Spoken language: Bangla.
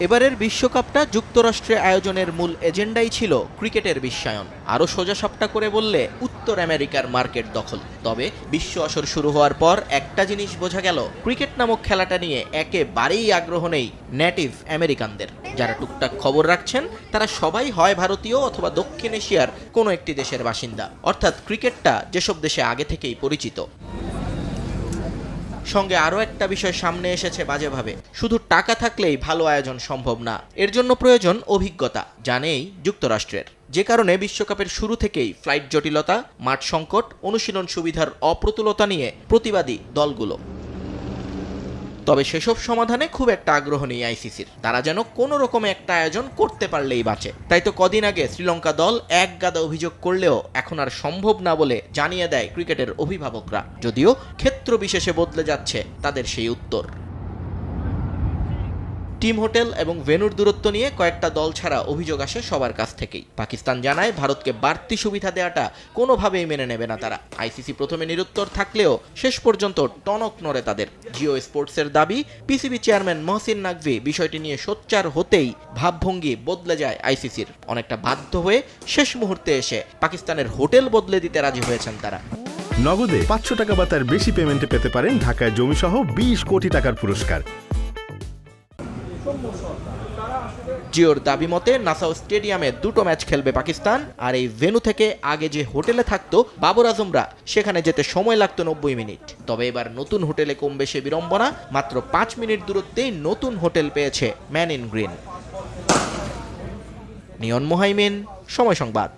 এবারের বিশ্বকাপটা যুক্তরাষ্ট্রে আয়োজনের মূল এজেন্ডাই ছিল ক্রিকেটের বিশ্বায়ন। আরও সোজা সাপটা করে বললে, উত্তর আমেরিকার মার্কেট দখল। তবে বিশ্ব আসর শুরু হওয়ার পর একটা জিনিস বোঝা গেল, ক্রিকেট নামক খেলাটা নিয়ে একেবারেই আগ্রহ নেই নেটিভ আমেরিকানদের। যারা টুকটাক খবর রাখছেন, তারা সবাই হয় ভারতীয় অথবা দক্ষিণ এশিয়ার কোনো একটি দেশের বাসিন্দা। অর্থাৎ ক্রিকেটটা যেসব দেশে আগে থেকেই পরিচিত। সঙ্গে আরও একটা বিষয় সামনে এসেছে বাজেভাবে। শুধু টাকা থাকলেই ভালো আয়োজন সম্ভব না। এর জন্য প্রয়োজন অভিজ্ঞতা, জানেই যুক্তরাষ্ট্রের। যে কারণে বিশ্বকাপের শুরু থেকেই ফ্লাইট জটিলতা, মাঠ সংকট, অনুশীলন সুবিধার অপ্রতুলতা নিয়ে প্রতিবাদী দলগুলো। তবে সেসব সমাধানে খুব একটা আগ্রহ নেই আইসিসির। তারা যেন কোনো রকমে একটা আয়োজন করতে পারলেই বাঁচে। তাই তো কদিন আগে শ্রীলঙ্কা দল এক গাদা অভিযোগ করলেও এখন আর সম্ভব না বলে জানিয়ে দেয় ক্রিকেটের অভিভাবকরা। যদিও ক্ষেত্র বিশেষে বদলে যাচ্ছে তাদের সেই উত্তর। টিম হোটেল এবং ভেনুর দূরত্ব নিয়ে কয়েকটা দল ছাড়া অভিযোগ আসে সবার কাছ থেকেই। পাকিস্তান জানায়, ভারতকে বাড়তি সুবিধা দেওয়াটা কোনোভাবেই মেনে নেবে না তারা। আইসিসি প্রথমে নিরুত্তর থাকলেও শেষ পর্যন্ত টনক নড়ে তাদের। জিও স্পোর্টসের দাবি, পিসিবি চেয়ারম্যান মহসিন নাকভি বিষয়টি নিয়ে সোচ্চার হতেই ভাবভঙ্গি বদলে যায় আইসিসির। অনেকটা বাধ্য হয়ে শেষ মুহূর্তে এসে পাকিস্তানের হোটেল বদলে দিতে রাজি হয়েছেন তারা। নগদে পাঁচশো টাকা বা তার বেশি পেমেন্টে পেতে পারেন ঢাকায় জমিসহ বিশ কোটি টাকার পুরস্কার। জিওর দাবি মতে নাসাও স্টেডিয়ামে দুটো ম্যাচ খেলবে পাকিস্তান, আর এই ভেনু থেকে আগে যে হোটেলে থাকতো বাবর আজমরা, সেখানে যেতে সময় লাগতো নব্বই মিনিট। তবে এবার নতুন হোটেলে কমবে সে বিড়ম্বনা, মাত্র পাঁচ মিনিট দূরত্বেই নতুন হোটেল পেয়েছে man in green. Niyon Mohaimin, Somoy Sangbad.